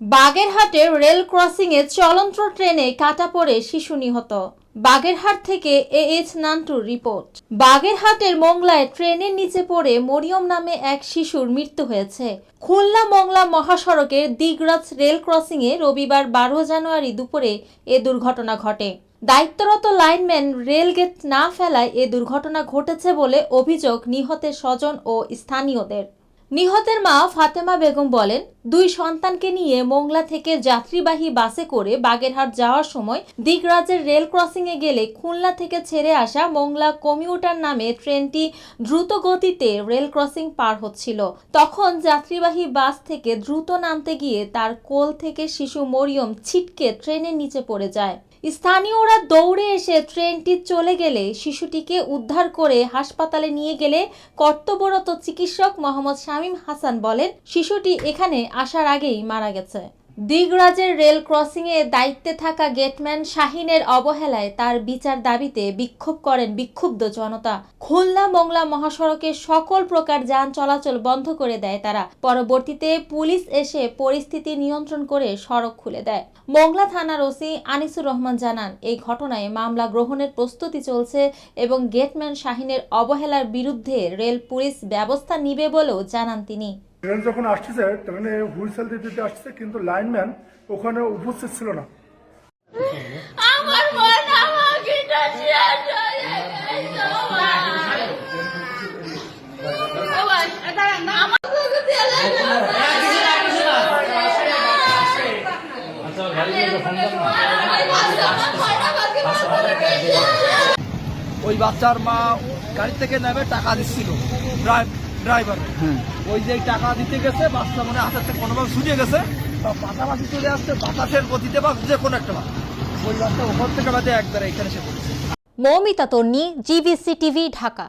বাগেরহাটে রেল ক্রসিংয়ে চলন্ত ট্রেনে কাটা পড়ে শিশু নিহত। বাগেরহাট থেকে এ এইচ নান্টুর রিপোর্ট। বাগেরহাটের মোংলায় ট্রেনের নিচে পড়ে মরিয়ম নামে এক শিশুর মৃত্যু হয়েছে। খুলনা মোংলা মহাসড়কের দিগরাজ রেল ক্রসিংয়ে রবিবার বারো জানুয়ারি দুপুরে এ দুর্ঘটনা ঘটে। দায়িত্বরত লাইনম্যান রেলগেট না ফেলায় এ দুর্ঘটনা ঘটেছে বলে অভিযোগ নিহতের স্বজন ও স্থানীয়দের। নিহতের মা ফাতেমা বেগম বলেন, দুই সন্তানকে নিয়ে মোংলা থেকে যাত্রীবাহী বাসে করে বাগেরহাট যাওয়ার সময় দিগরাজের রেল ক্রসিংয়ে গেলে খুলনা থেকে ছেড়ে আসা মোংলা কমিউটার নামে ট্রেনটি দ্রুত গতিতে রেল ক্রসিং পার হচ্ছিল। তখন যাত্রীবাহী বাস থেকে দ্রুত নামতে গিয়ে তার কোল থেকে শিশু মরিয়ম ছিটকে ট্রেনের নিচে পড়ে যায়। স্থানীয়রা দৌড়ে এসে ট্রেনটি চলে গেলে শিশুটিকে উদ্ধার করে হাসপাতালে নিয়ে গেলে কর্তব্যরত চিকিৎসক মোহাম্মদ শামীম হাসান বলেন, শিশুটি এখানে আসার আগেই মারা গেছে। দিগরাজের রেল ক্রসিংয়ে দায়িত্বে থাকা গেটম্যান শাহিনের অবহেলায় তার বিচার দাবিতে বিক্ষোভ করেন বিক্ষুব্ধ জনতা। খুলনা মংলা মহাসড়কে সকল প্রকার যান চলাচল বন্ধ করে দেয় তারা। পরবর্তীতে পুলিশ এসে পরিস্থিতি নিয়ন্ত্রণ করে সড়ক খুলে দেয়। মংলা থানার ওসি আনিসুর রহমান জানান, এই ঘটনায় মামলা গ্রহণের প্রস্তুতি চলছে এবং গেটম্যান শাহিনের অবহেলার বিরুদ্ধে রেল পুলিশ ব্যবস্থা নিবে বলেও জানান তিনি। ট্রেন যখন আসতেছে ট্রেনে হুইসেল দিতে দিতে আসছে কিন্তু লাইনম্যান ওখানে উপস্থিত ছিল না। মন ওই বাচ্চার মা গাড়ি থেকে নেমে টাকা দিচ্ছিল। ড্রাইভার ওই যে টাকা দিতে গেছে বাসটা মানে হাতের থেকে কোনোভাবে ছুটে গেছে বা পাশাপাশি চলে আসছে বাতাসের গতিতে বা যে কোনো একটা বাস। ওই বাসটা ওপর থেকে বাদে একবারে এখানে এসে পড়েছে। Moumita Tonni GBC TV Dhaka.